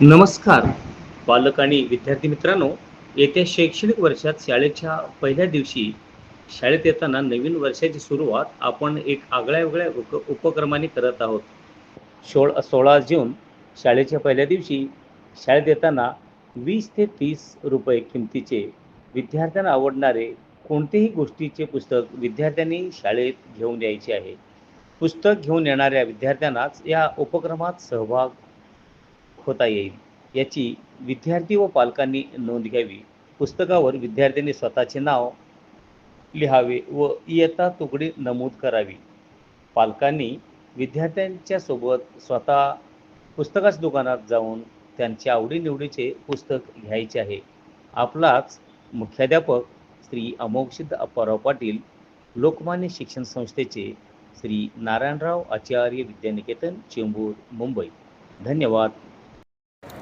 नमस्कार. पालक आणि विद्यार्थी मित्रांनो येत्या शैक्षणिक वर्षात शाळेच्या पहिल्या दिवशी शाळेत येताना नवीन वर्षाची सुरुवात आपण एक आगळ्या वेगळ्या उप उपक्रमाने करत आहोत. सोळ सोळा जून शाळेच्या पहिल्या दिवशी शाळेत येताना वीस ते तीस रुपये किमतीचे विद्यार्थ्यांना आवडणारे कोणतेही गोष्टीचे पुस्तक विद्यार्थ्यांनी शाळेत घेऊन यायचे आहे. पुस्तक घेऊन येणाऱ्या विद्यार्थ्यांनाच या उपक्रमात सहभाग होता येईल. याची विद्यार्थी व पालकांनी नोंद घ्यावी. पुस्तकावर विद्यार्थ्यांनी स्वतःचे नाव लिहावे व इयत्ता तुकडी नमूद करावी. पालकांनी विद्यार्थ्यांच्या सोबत स्वतः पुस्तकाच्या दुकानात जाऊन त्यांच्या आवडीनिवडीचे पुस्तक घ्यायचे आहे. आपलाच मुख्याध्यापक श्री अमोक्षित अप्पाराव पाटील लोकमान्य शिक्षण संस्थेचे श्री नारायणराव आचार्य विद्यानिकेतन चेंबूर मुंबई. धन्यवाद.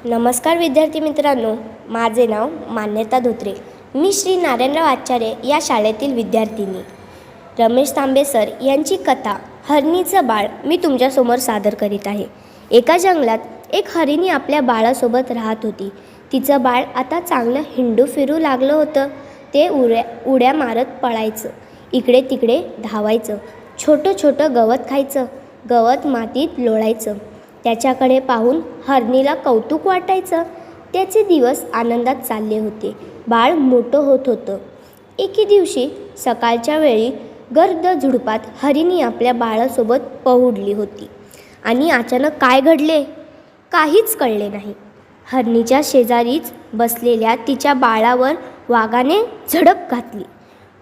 नमस्कार विद्यार्थी मित्रांनो माझे नाव मान्यता धोत्रे. मी श्री नारायणराव आचार्य या शाळेतील विद्यार्थिनी. रमेश तांबे सर यांची कथा हरणीचं बाळ मी तुमच्यासमोर सादर करीत आहे. एका जंगलात एक हरिणी आपल्या बाळासोबत राहत होती. तिचं बाळ आता चांगलं हिंडू फिरू लागलं होतं. ते उड्या उड्या मारत पळायचं. इकडे तिकडे धावायचं. छोटं छोटं गवत खायचं. गवत मातीत लोळायचं. त्याच्याकडे पाहून हरणीला कौतुक वाटायचं. त्याचे दिवस आनंदात चालले होते. बाळ मोठं होत होतं. एके दिवशी सकाळच्या वेळी गर्द झुडपात हरिणी आपल्या बाळासोबत पहुडली होती. आणि अचानक काय घडले? काहीच कळले नाही. हरणीच्या शेजारीच बसलेल्या तिच्या बाळावर वाघाने झडप घातली.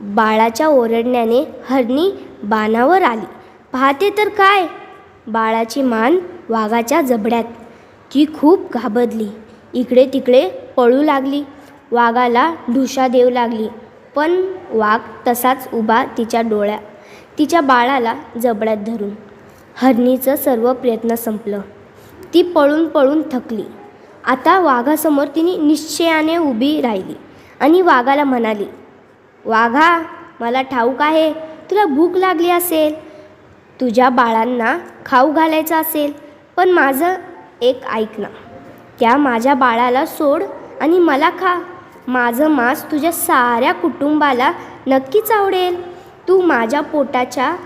बाळाच्या ओरडण्याने हरणी बाणावर आली. पाहते तर काय? बाळाची मान वाघाच्या जबड्यात. ती खूप घाबरली. इकडे तिकडे पळू लागली. वाघाला ढुशा देऊ लागली. पण वाघ तसाच उभा तिच्या डोळ्या तिच्या बाळाला जबड्यात धरून. हरणीचं सर्व प्रयत्न संपलं. ती पळून पळून थकली. आता वाघासमोर तिने निश्चयाने उभी राहिली आणि वाघाला म्हणाली वाघा मला ठाऊक आहे तुला भूक लागली असेल. तुझ्या बाळांना खाऊ घालायचं असेल. पण माझं एक ऐक ना. त्या माझ्या बाळाला सोड आणि मला खा. माझं मांस तुझ्या साऱ्या कुटुंबाला नक्कीच आवडेल. तू माझ्या पोटाच्या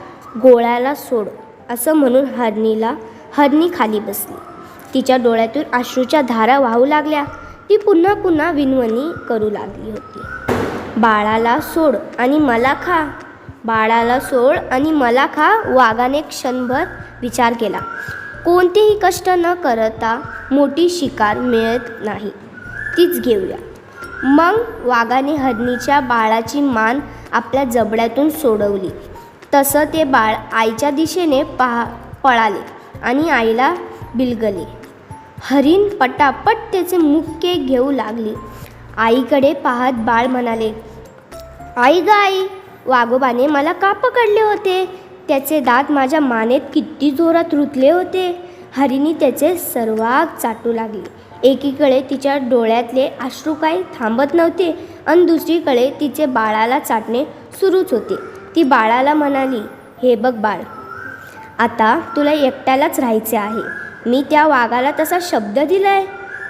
गोळ्याला सोड असं म्हणून हरणीला हरणी खाली बसली. तिच्या डोळ्यातून अश्रूच्या धारा वाहू लागल्या. ती पुन्हा पुन्हा विनवणी करू लागली होती. बाळाला सोड आणि मला खा. बाळाला सोड आणि मला खा वाघाने क्षणभर विचार केला. कोणतेही कष्ट न करता मोठी शिकार मिळत नाही. तीच घेऊया. मग वाघाने हरणीच्या बाळाची मान आपल्या जबड्यातून सोडवली. तसं ते बाळ आईच्या दिशेने पहा पळाले आणि आईला बिलगले. हरिण पटापट त्याचे मुक्के घेऊ लागली. आईकडे पाहत बाळ म्हणाले आई ग आई वाघोबाने मला का पकडले होते? त्याचे दात माझ्या मानेत किती जोरात रुतले होते. हरिणी त्याचे सर्वात चाटू लागली. एकीकडे तिच्या डोळ्यातले अश्रू काही थांबत नव्हते आणि दुसरीकडे तिचे बाळाला चाटणे सुरूच होते. ती बाळाला म्हणाली हे बघ बाळ आता तुला एकट्यालाच राहायचे आहे. मी त्या वाघाला तसा शब्द दिलाय.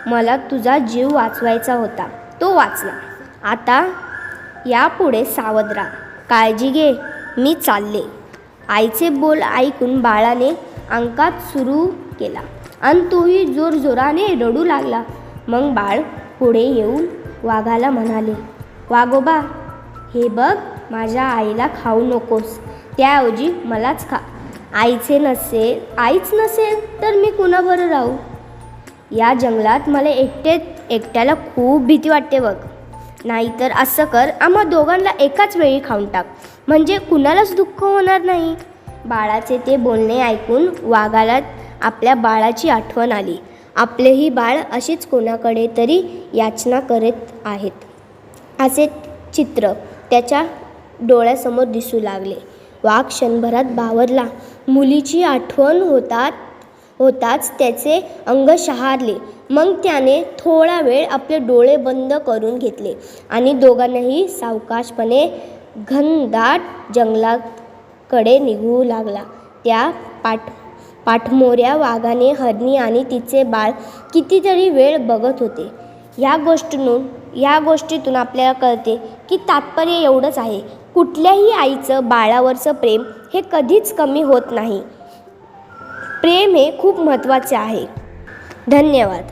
मला तुझा जीव वाचवायचा होता. तो वाचला. आता यापुढे सावध राहा. काळजी घे. मी चालले. आईचे बोल ऐकून बाळाने अंकात सुरू केला. आणि तोही जोरजोराने रडू लागला. मग बाळ पुढे येऊन वाघाला म्हणाले वाघोबा हे बघ माझ्या आईला खाऊ नकोस. त्याऐवजी मलाच खा. आईचे नसेल आईच नसेल तर मी कुणाबरोबर राहू? या जंगलात मला एकटे एकट्याला खूप भीती वाटते बघ. नाहीतर असं कर आम्हा दोघांना एकाच वेळी खाऊन टाक. म्हणजे कुणालाच दुःख होणार नाही. बाळाचे ते बोलणे ऐकून वाघाला आपल्या बाळाची आठवण आली. आपलेही बाळ अशीच कोणाकडे तरी याचना करत आहेत. असे चित्र त्याच्या डोळ्यासमोर दिसू लागले. वाघ क्षणभरात बावरला. मुलीची आठवण होतात होताच त्याचे अंग शहारले. मग त्याने थोडा वेळ आपले डोळे बंद करून घेतले आणि दोघांनाही सावकाशपणे घनदाट जंगलाकडे निघू लागला. त्या पाठ पाठमोऱ्या वाघाने हरणी आणि तिचे बाळ कितीतरी वेळ बघत होते. या गोष्टीतून या गोष्टीतून आपल्याला कळते की तात्पर्य एवढंच आहे. कुठल्याही आईचं बाळावरचं प्रेम हे कधीच कमी होत नाही. प्रेम हे खूप महत्त्वाचे आहे. धन्यवाद.